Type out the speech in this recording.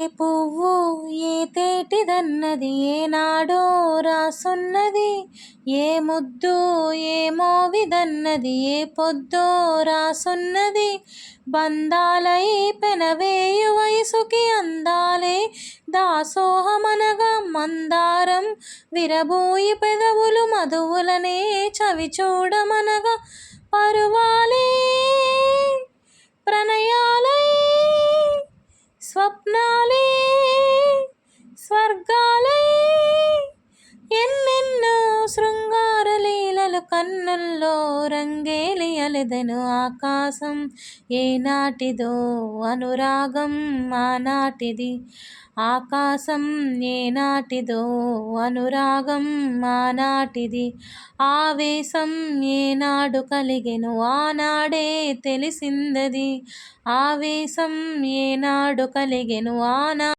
ఏ పువ్వు ఏ తేటిదన్నది ఏనాడో రాసున్నది ఏ ముద్దు ఏ మోవిదన్నది ఏ పొద్దో రాసున్నది బంధాలై పెనవేయు వయసుకి అందాలే దాసోహమనగా మందారం విరబూయి పెదవులు మధువులనే చవి చూడమనగా పరువాల శృంగార లీలలు కన్నుల్లో రంగేలి అలెదను ఆకాశం. ఏనాటిదో అనురాగం మానాటిది ఆకాశం ఏనాటిదో అనురాగం మానాటిది ఆవేశం ఏనాడు కలిగెను ఆనాడే తెలిసిందది. ఆవేశం ఏనాడు కలిగెను ఆనా